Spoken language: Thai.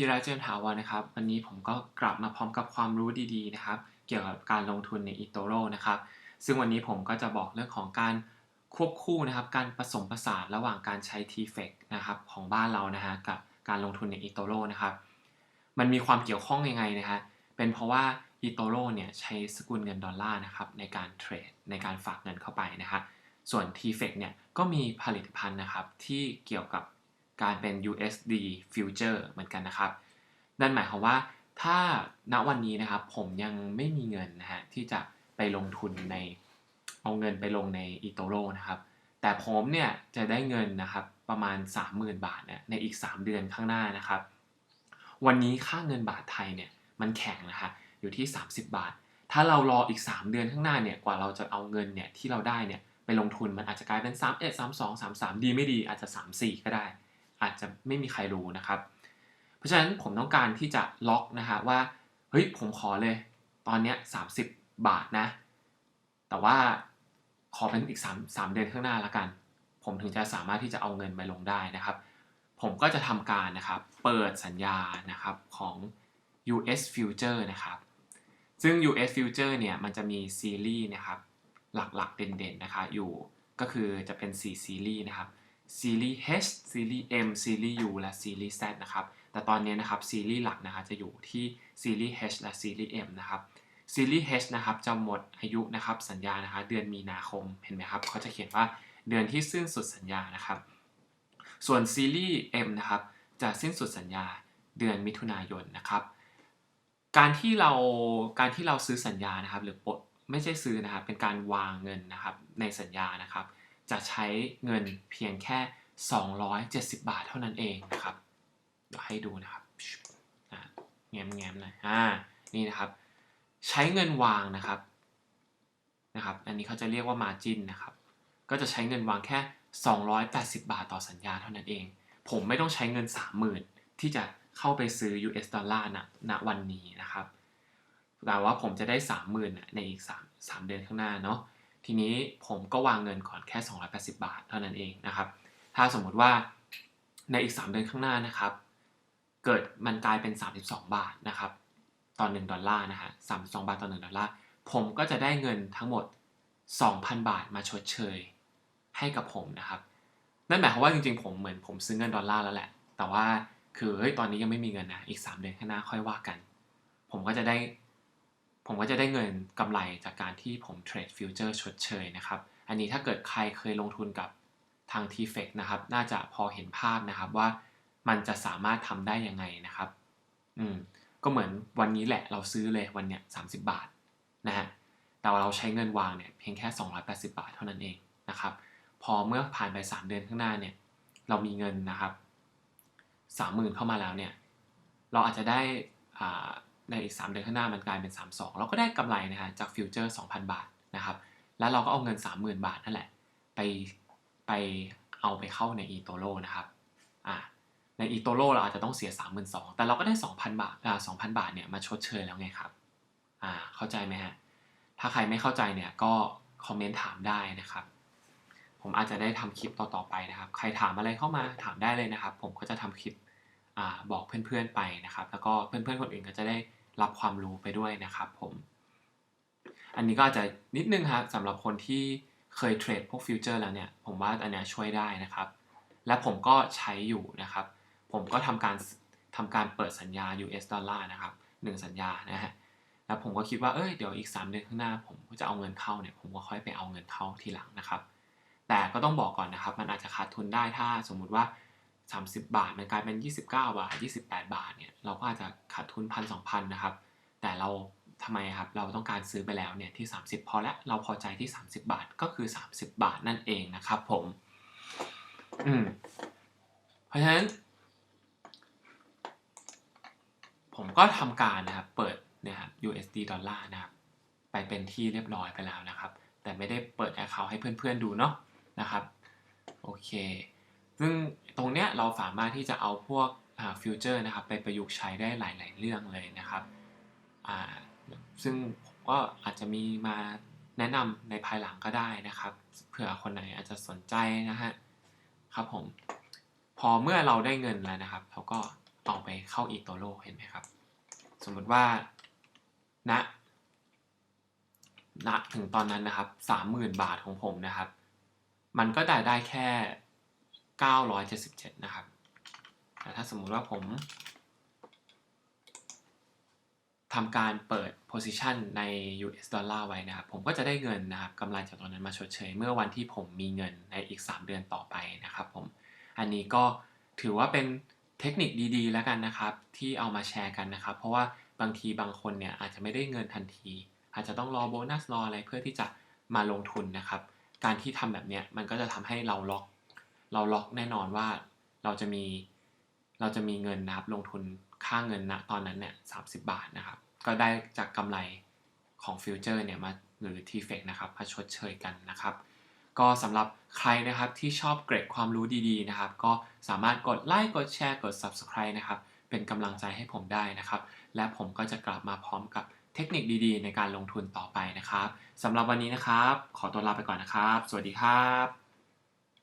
ธีระเจียมถาวรนะครับ วันนี้ผมก็กลับมาพร้อมกับความรู้ดีๆนะครับ เกี่ยวกับการลงทุนใน eToro นะครับ ซึ่งวันนี้ผมก็จะบอกเรื่องของการควบคู่นะครับ การผสมผสานระหว่างการใช้ t f e c นะครับของบ้านเรานะฮะกับการลงทุนใน eToro นะครับ มันมีความเกี่ยวข้องยังไงนะฮะเป็นเพราะว่า eToro เนี่ยใช้สกุลเงินดอลลาร์นะครับในการเทรดในการฝากเงินเข้าไปนะฮะส่วน t f e c เนี่ยก็มีผลิตภัณฑ์นะครับที่เกี่ยวกับ การเป็น USD future เหมือนกันนะครับ นั่นหมายความว่าถ้าณวันนี้นะครับผมยังไม่มีเงินนะฮะที่จะไปลงทุนในเอาเงินไปลงใน eToro นะครับ แต่ผมเนี่ยจะได้เงินนะครับประมาณ 30,000 บาทเนี่ยในอีก 3 เดือนข้างหน้านะครับ วันนี้ค่าเงินบาทไทยเนี่ยมันแข็งนะฮะอยู่ที่ 30 บาท ถ้าเรารออีก 3 เดือนข้างหน้าเนี่ยกว่าเราจะเอาเงินเนี่ยที่เราได้เนี่ยไปลงทุนมันอาจจะกลายเป็น 3 1 3 2 3 3 ดีไม่ดีอาจจะ 3 4 ก็ได้ อาจจะไม่มีใครรู้นะครับ เพราะฉะนั้นผมต้องการที่จะล็อกนะฮะว่าเฮ้ยผมขอเลย ตอนเนี้ย30บาทนะ แต่ว่าขอเป็นอีก3 3เดือนข้างหน้าละกัน ผมถึงจะสามารถที่จะเอาเงินไปลงได้นะครับ ผมก็จะทำการนะครับเปิดสัญญานะครับของ US Future นะครับ ซึ่ง US Future เนี่ยมันจะมีซีรีส์นะครับหลักๆเด่นๆนะคะอยู่ก็คือจะเป็น 4 ซีรีส์นะครับ ซีรีส์ H ซีรีส์ M ซีรีส์ U และซีรีส์ Z นะครับ แต่ตอนนี้นะครับซีรีส์หลักนะคะจะอยู่ที่ซีรีส์ H และซีรีส์ M นะครับซีรีส์ H นะครับจะหมดอายุนะครับสัญญานะคะเดือนมีนาคมเห็นไหมครับเขาจะเขียนว่าเดือนที่สิ้นสุดสัญญานะครับ ส่วนซีรีส์ M นะครับจะสิ้นสุดสัญญาเดือนมิถุนายนนะครับการที่เราการที่เราซื้อสัญญานะครับ หรือปลดไม่ใช่ซื้อนะครับเป็นการวางเงินนะครับในสัญญานะครับ จะใช้เงินเพียงแค่ 270 บาทเท่านั้นเองนะครับเดี๋ยวให้ดูนะครับแง้มแง้มหน่อยอ่านี่นะครับ ใช้เงินวางนะครับนะครับ อันนี้เขาจะเรียกว่า margin นะครับ ก็จะใช้เงินวางแค่ 280 บาทต่อสัญญาเท่านั้นเอง ผมไม่ต้องใช้เงิน 30,000 ที่จะเข้าไปซื้อ US ดอลลาร์ณณวันนี้นะครับแต่ว่าผมจะได้ 30,000ในอีก 3 3 เดือนข้างหน้าเนาะ ทีนี้ผมก็วางเงินก่อนแค่ 280 บาทเท่านั้นเองนะครับ ถ้าสมมติว่าในอีก 3 เดือนข้างหน้านะครับ เกิดมันกลายเป็น 32 บาทนะครับต่อ1ดอลลาร์นะฮะ32 บาทต่อ1ดอลลาร์ผมก็จะได้เงินทั้งหมด 2,000 บาทมาชดเชยให้กับผมนะครับ นั่นหมายความว่าจริงๆ ผมเหมือนผมซื้อเงินดอลลาร์แล้วแหละ แต่ว่าคือเฮ้ยตอนนี้ยังไม่มีเงินนะ อีก 3 เดือนข้างหน้าค่อยว่ากัน ผมก็จะได้ ผมก็จะได้เงินกำไรจากการที่ผมเทรดฟิวเจอร์ชดเชยนะครับ อันนี้ถ้าเกิดใครเคยลงทุนกับทาง t f e c นะครับ น่าจะพอเห็นภาพนะครับว่ามันจะสามารถทำได้ยังไงนะครับ อืม ก็เหมือนวันนี้แหละเราซื้อเลยวันเนี้ย30บาทนะฮะ แต่ว่าเราใช้เงินวางเนี่ยเพียงแค่ 280 บาทเท่านั้นเองนะครับ พอเมื่อผ่านไป 3 เดือนข้างหน้าเนี่ย เรามีเงินนะครับ 30,000 เข้ามาแล้วเนี่ย เราอาจจะได้อ่า ในอีก 3 เดือนข้างหน้ามันกลายเป็น 32 เราก็ได้กำไรนะฮะจากฟิวเจอร์ 2,000 บาทนะครับ แล้วเราก็เอาเงิน 30,000 บาทนั่นแหละ ไปไปเอาไปเข้าใน eToro นะครับอ่าใน eToro เราอาจจะต้องเสีย 32,000แต่เราก็ได้ 2,000 บาทอ่า2,000 บาทเนี่ยมาชดเชยแล้วไงครับอ่าเข้าใจไหมฮะถ้าใครไม่เข้าใจเนี่ยก็คอมเมนต์ถามได้นะครับ ผมอาจจะได้ทำคลิปต่อๆไปนะครับ ใครถามอะไรเข้ามาถามได้เลยนะครับ ผมก็จะทำคลิปอ่าบอกเพื่อนๆไปนะครับ แล้วก็เพื่อนๆคนอื่นก็จะได้ รับความรู้ไปด้วยนะครับผม อันนี้ก็อาจจะนิดนึงครับสำหรับคนที่เคยเทรดพวกฟิวเจอร์แล้วเนี่ย ผมว่าอันนี้ช่วยได้นะครับ และผมก็ใช้อยู่นะครับ ผมก็ทำการทำการเปิดสัญญา US ดอลลาร์นะครับหนึ่งสัญญานะฮะแล้วผมก็คิดว่าเอ้ยเดี๋ยวอีก 3 เดือนข้างหน้า ผมก็จะเอาเงินเข้าเนี่ยผมก็ค่อยไปเอาเงินเข้าทีหลังนะครับ แต่ก็ต้องบอกก่อนนะครับ มันอาจจะขาดทุนได้ถ้าสมมุติว่า 30 บาท มันกลายเป็น 29 บาท 28 บาทเนี่ยเราก็อาจจะขาดทุนพันสองพันนะครับ แต่เราทำไมครับเราต้องการซื้อไปแล้วเนี่ยที่ 30 พอแล้วเราพอใจที่ 30 บาทก็คือ 30 บาทนั่นเองนะครับผมอืมเพราะฉะนั้น ผมก็ทำการนะครับเปิดนะครับ USD ดอลลาร์นะครับไปเป็นที่เรียบร้อยไปแล้วนะครับ แต่ไม่ได้เปิดแอคเคาท์ให้เพื่อนๆดูเนาะนะครับโอเค ซึ่งตรงเนี้ยเราสามารถที่จะเอาพวกฟิวเจอร์นะครับไปประยุกต์ใช้ได้หลาย ๆ เรื่องเลยนะครับซึ่งผมก็อาจจะมีมาแนะนำในภายหลังก็ได้นะครับเผื่อคนไหนอาจจะสนใจนะฮะครับผมพอเมื่อเราได้เงินแล้วนะครับเราก็เอเอาไปเข้าอีโตโรเห็นไหมครับ สมมติว่าณณถึงตอนนั้นนะครับสามหมื่นบาทของผมนะครับ มันก็ได้ได้แค่ เก้าร้อยเจ็ดสิบเจ็ดนะครับ แต่ถ้าสมมุติว่าผมทำการเปิด position ใน US ดอลลาร์ไว้นะครับ ผมก็จะได้เงินนะครับกำไรจากตรงนั้นมาชดเชย เมื่อวันที่ผมมีเงินในอีก 3 เดือนต่อไปนะครับผม อันนี้ก็ถือว่าเป็นเทคนิคดีๆ แล้วกันนะครับ ที่เอามาแชร์กันนะครับ เพราะว่าบางทีบางคนเนี่ยอาจจะไม่ได้เงินทันที อาจจะต้องรอโบนัสรออะไรเพื่อที่จะมาลงทุนนะครับ การที่ทำแบบเนี้ยมันก็จะทำให้เราล็อก เราล็อกแน่นอนว่าเราจะมีเราจะมีเงินนะครับลงทุนค่าเงินณตอนนั้นเนี่ยสาบาทนะครับ ก็ได้จากกำไรของฟิวเจอร์เนี่ยมาหรือ t f e c นะครับมาชดเชยกันนะครับ ก็สำหรับใครนะครับที่ชอบเกร็ดความรู้ดีๆนะครับ ก็สามารถกดไลค์กดแชร์กด Subscribe นะครับ เป็นกำลังใจให้ผมได้นะครับ และผมก็จะกลับมาพร้อมกับเทคนิคดีๆ ในการลงทุนต่อไปนะครับสำหรับวันนี้นะครับ ขอตัวลาไปก่อนนะครับ สวัสดีครับ